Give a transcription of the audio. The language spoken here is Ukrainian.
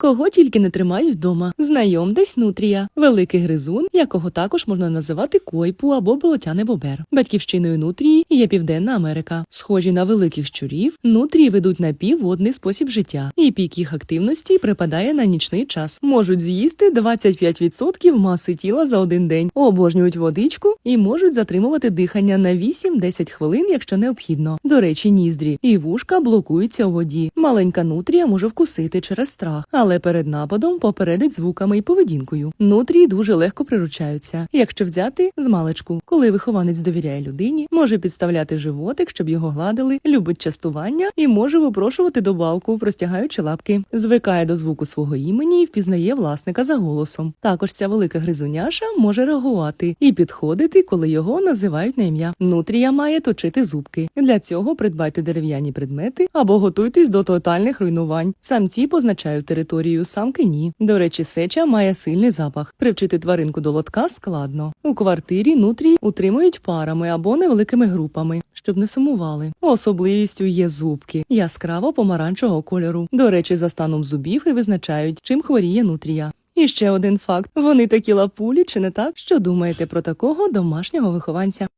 Кого тільки не тримають вдома. Знайомтесь нутрія, великий гризун, якого також можна називати койпу або болотяний бобер. Батьківщиною нутрії є Південна Америка. Схожі на великих щурів, нутрії ведуть напівводний спосіб життя, і пік їх активності припадає на нічний час. Можуть з'їсти 25% маси тіла за один день, обожнюють водичку і можуть затримувати дихання на 8-10 хвилин, якщо необхідно. До речі, ніздрі і вушка блокуються у воді. Маленька нутрія може вкусити через страх, але перед нападом попередить звуками і поведінкою. Нутрії дуже легко приручаються, якщо взяти з маличку. Коли вихованець довіряє людині, може підставляти животик, щоб його гладили, любить частування і може випрошувати добавку, простягаючи лапки. Звикає до звуку свого імені і впізнає власника за голосом. Також ця велика гризуняша може реагувати і підходити, коли його називають на ім'я. Нутрія має точити зубки. Для цього придбайте дерев'яні предмети або готуйтесь до тотальних руйнувань. Самці позначають територію, самки ні. До речі, сеча має сильний запах. Привчити тваринку до лотка складно. У квартирі нутрії утримують парами або невеликими групами, щоб не сумували. Особливістю є зубки яскраво помаранчевого кольору. До речі, за станом зубів і визначають, чим хворіє нутрія. І ще один факт: вони такі лапулі, чи не так? Що думаєте про такого домашнього вихованця?